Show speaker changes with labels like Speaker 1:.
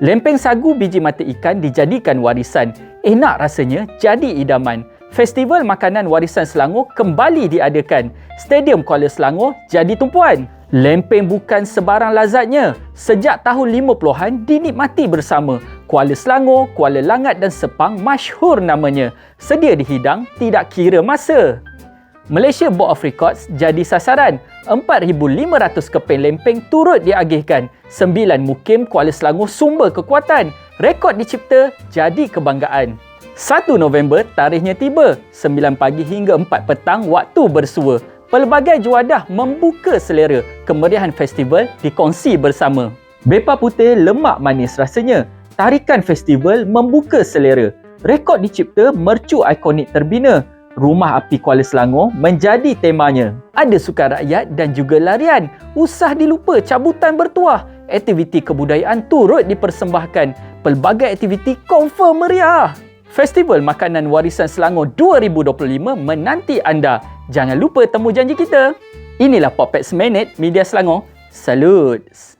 Speaker 1: Lempeng sagu biji mata ikan dijadikan warisan. Enak rasanya jadi idaman. Festival Makanan Warisan Selangor kembali diadakan. Stadium Kuala Selangor jadi tumpuan. Lempeng bukan sebarang lazatnya. Sejak tahun 50-an dinikmati bersama. Kuala Selangor, Kuala Langat dan Sepang masyhur namanya. Sedia dihidang tidak kira masa. Malaysia Board of Records jadi sasaran. 4,500 keping lempeng turut diagihkan. 9 mukim Kuala Selangor sumber kekuatan. Rekod dicipta jadi kebanggaan. 1 November tarikhnya tiba. 9 pagi hingga 4 petang waktu bersua. Pelbagai juadah membuka selera. Kemeriahan festival dikongsi bersama. Bepa putih lemak manis rasanya. Tarikan festival membuka selera. Rekod dicipta mercu ikonik terbina. Rumah Api Kuala Selangor menjadi temanya. Ada sukan rakyat dan juga larian. Usah dilupa cabutan bertuah. Aktiviti kebudayaan turut dipersembahkan. Pelbagai aktiviti confirm meriah. Festival Makanan Warisan Selangor 2025 menanti anda. Jangan lupa temu janji kita. Inilah Popet Seminit Media Selangor. Salut!